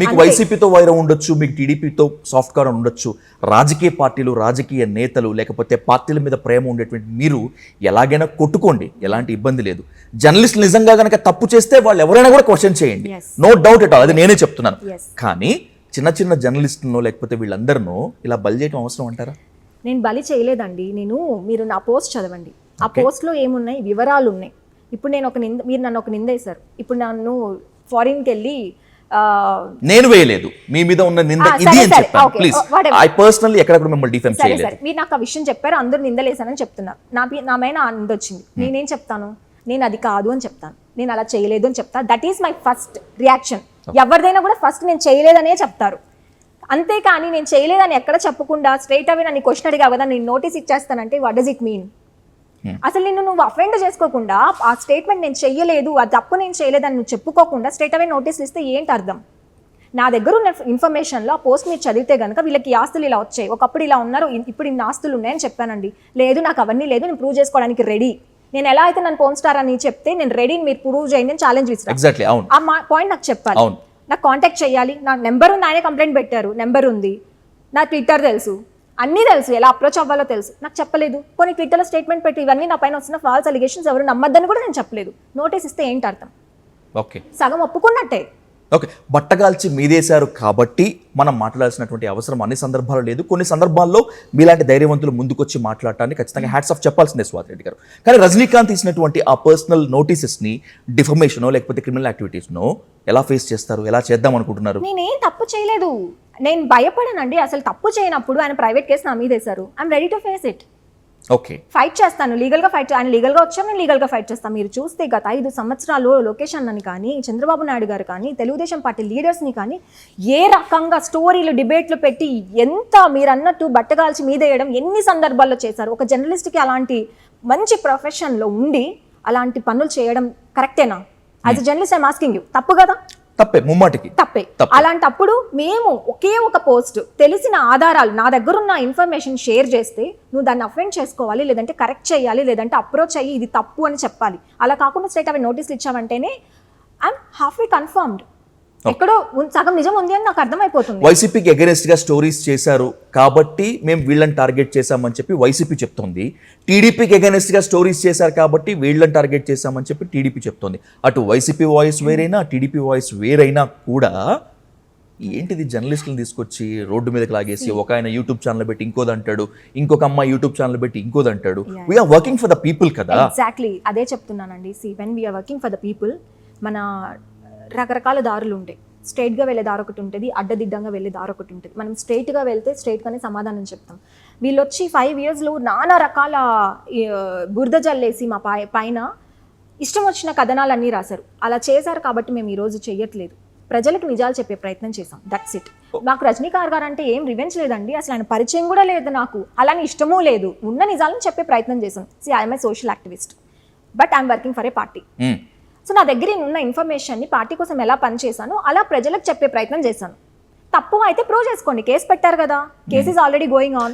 మీకు. వైసీపీతో వైరం ఉండొచ్చు మీకు టీడీపీతో సాఫ్ట్ కార్ ఉండొచ్చు. రాజకీయ పార్టీలు రాజకీయ నేతలు లేకపోతే పార్టీల మీద ప్రేమ ఉండేటువంటి మీరు ఎలాగైనా కొట్టుకోండి ఎలాంటి ఇబ్బంది లేదు. జర్నలిస్ట్ నిజంగా గనక తప్పు చేస్తే వాళ్ళు ఎవరైనా కూడా క్వశ్చన్ చేయండి. నో డౌట్ ఎట్ ఆల్ అది నేనే చెప్తున్నాను. కానీ చిన్న చిన్న జర్నలిస్టులను లేకపోతే వీళ్ళందరినూ ఇలా బలి చేయడం అవసరం అంటారా? నేను బలి చేయలేదండి. నేను మీరు నా పోస్ట్ చదవండి. ఆ పోస్ట్లో ఏమున్నాయి? వివరాలు ఉన్నాయి ఇప్పుడు నేను ఒక నింద మీరు నన్ను ఒక నింద వేశారు. ఇప్పుడు నన్ను ఫారిన్కి వెళ్ళి నేను వేయలేదు. మీ మీద ఉన్న నింద ఇది అని చెప్పాను. ప్లీజ్. ఐ పర్సనల్లీ ఎక్కడ కూడా మిమ్మల్ని డిఫెమ్ సరే చేయలేదు. సరే. మీరు నాకు ఆ విషయం చెప్పారు అందరూ నిందలేశానని చెప్తున్నారు నా నా మీద నింద వచ్చింది. నేనేం చెప్తాను? నేను అది కాదు అని చెప్తాను. నేను అలా చేయలేదు అని చెప్తాను that is my first reaction ఎవరిదైనా కూడా ఫస్ట్ నేను చేయలేదనే చెప్తారు. అంతేకాని నేను చేయలేదని ఎక్కడ చెప్పకుండా స్ట్రైట్ అవే నన్ను క్వశ్చన్ అడిగా కదా నేను నోటీస్ ఇచ్చేస్తానంటే వాట్ డస్ ఇట్ మీన్ అసలు నిన్ను నువ్వు అఫెండ్ చేసుకోకుండా ఆ స్టేట్మెంట్ నేను చెయ్యలేదు ఆ తప్పు నేను చేయలేదని నువ్వు చెప్పుకోకుండా స్ట్రైట్ అవే నోటీస్ ఇస్తే ఏంటి అర్థం? నా దగ్గర ఉన్న ఇన్ఫర్మేషన్లో ఆ పోస్ట్ మీరు చదివితే కనుక వీళ్ళకి ఆస్తులు ఇలా వచ్చాయి. ఒకప్పుడు ఇలా ఉన్నారు ఇప్పుడు ఇన్ని ఆస్తులు ఉన్నాయని చెప్పానండి. లేదు నాకు అవన్నీ లేదు నేను ప్రూవ్ చేసుకోవడానికి రెడీ నేను ఎలా అయితే నన్ను పోన్ స్టార్ అని చెప్తే నేను రెడీ మీరు ప్రూవ్ చేయండి అని ఛాలెంజ్ ఇస్తాను ఆ మా పాయింట్ నాకు చెప్పాలి. అవును. నాకు కాంటాక్ట్ చేయాలి. నా నెంబర్ ఉంది ఆయనే కంప్లైంట్ పెట్టారు. నెంబర్ ఉంది. నా ట్విట్టర్ తెలుసు. అన్నీ తెలుసు. ఎలా అప్రోచ్ అవ్వాలో తెలుసు. నాకు చెప్పలేదు. కొన్ని ట్విట్టర్లో స్టేట్మెంట్ పెట్టి. ఇవన్నీ నా పైన వస్తున్న ఫాల్స్ అలిగేషన్స్ ఎవరు నమ్మద్దని కూడా నేను చెప్పలేదు. నోటీస్ ఇస్తే ఏంటి అర్థం? ఓకే. సగం ఒప్పుకున్నట్టే. ఓకే. బట్టగాల్చి మీదేశారు కాబట్టి మనం మాట్లాడాల్సినటువంటి అవసరం అన్ని సందర్భాలు లేదు. కొన్ని సందర్భాల్లో మీలాంటి ధైర్యవంతులు ముందుకొచ్చి మాట్లాడటానికి ఖచ్చితంగా హ్యాట్స్ ఆఫ్ చెప్పాల్సిందే స్వాతి రెడ్డి గారు. కానీ రజనీకాంత్ ఇచ్చినటువంటి ఆ పర్సనల్ నోటీసెస్ని డిఫర్మేషనో లేకపోతే క్రిమినల్ యాక్టివిటీస్నో ఎలా ఫేస్ చేస్తారు? ఎలా చేద్దాం అనుకుంటున్నారు? నేనేం తప్పు చేయలేదు. నేను భయపడనండి అసలు తప్పు చేయనప్పుడు ఆయన ప్రైవేట్ కేసు నా మీద వేశారు I'm ready to face it okay fight చేస్తాను లీగల్గా ఫైట్ ఆయన లీగల్గా వచ్చాను నేను లీగల్గా ఫైట్ చేస్తాను మీరు చూస్తే గత ఐదు సంవత్సరాలు లోకేష్ అన్నని కానీ చంద్రబాబు నాయుడు గారు కానీ తెలుగుదేశం పార్టీ లీడర్స్ని కానీ ఏ రకంగా స్టోరీలు డిబేట్లు పెట్టి ఎంత మీరు అన్నట్టు బట్టగాల్చి మీదేయడం ఎన్ని సందర్భాల్లో చేశారు? ఒక జర్నలిస్ట్కి అలాంటి మంచి ప్రొఫెషన్లో ఉండి అలాంటి పనులు చేయడం కరెక్టేనా as a journalist I'm asking you తప్పు కదా? తప్పే ముమ్మాటికి. తప్పే. అలాంటప్పుడు మేము ఒకే ఒక పోస్ట్ తెలిసిన ఆధారాలు నా దగ్గర ఉన్న ఇన్ఫర్మేషన్ షేర్ చేస్తే నువ్వు దాన్ని అఫెండ్ చేసుకోవాలి లేదంటే కరెక్ట్ చేయాలి లేదంటే అప్రోచ్ అయ్యి ఇది తప్పు అని చెప్పాలి. అలా కాకుండా స్ట్రైట్ అవి నోటీసులు ఇచ్చావంటేనే ఐఎమ్ హాఫ్ ఏ కన్ఫర్మ్డ్ ఎక్కడో సగం నిజం ఉంది అని నాకు అర్థమైపోతుంది. వైసీపీకి అగెనెస్ట్గా స్టోరీస్ చేశారు కాబట్టి మేము వీళ్ళని టార్గెట్ చేశామని చెప్పి వైసీపీ చెప్తోంది. టీడీపీకి అగెనెస్ట్గా స్టోరీస్ చేశారు కాబట్టి వీళ్ళని టార్గెట్ చేశామని చెప్పి టీడీపీ చెప్తోంది. అటు వైసీపీ వాయిస్ వేరైనా టీడీపీ వాయిస్ వేరైనా కూడా ఏంటిది జర్నలిస్టులను తీసుకొచ్చి రోడ్డు మీదకి లాగేసి ఒక ఆయన యూట్యూబ్ ఛానల్ పెట్టి ఇంకోది అంటాడు ఇంకొక అమ్మాయి యూట్యూబ్ ఛానల్ పెట్టి ఇంకోది అంటాడు. We're working for the people కదా. ఎగ్జాక్ట్లీ అదే చెప్తున్నానండి. See when we're working for the people మన రకరకాల దారులు ఉంటాయి. స్ట్రైట్గా వెళ్ళే దారి ఒకటి ఉంటుంది అడ్డదిడ్డంగా వెళ్ళే దారి ఒకటి ఉంటుంది. మనం స్ట్రైట్గా వెళ్తే స్ట్రైట్గానే సమాధానం చెప్తాం. వీళ్ళు వచ్చి ఫైవ్ ఇయర్స్లో నానా రకాల బురద జల్లేసి మా పై పైన ఇష్టం వచ్చిన కథనాలన్నీ రాశారు. అలా చేశారు కాబట్టి మేము ఈరోజు చెయ్యట్లేదు. ప్రజలకు నిజాలు చెప్పే ప్రయత్నం చేసాం దట్స్ ఇట్ నాకు రజనీకాంత్ గారు అంటే ఏం రివెంజ్ లేదండి. అసలు ఆయన పరిచయం కూడా లేదు నాకు. అలానే ఇష్టమూ లేదు. ఉన్న నిజాలను చెప్పే ప్రయత్నం చేశాం. See I'm a social activist but I'm working for a party. So నా దగ్గర ఉన్న ఇన్ఫర్మేషన్ని పార్టీ కోసం ఎలా పనిచేశానో అలా ప్రజలకు చెప్పే ప్రయత్నం చేశాను. తప్పు అయితే ప్రూవ్ చేసుకోండి. కేసు పెట్టారు కదా. Case is already going on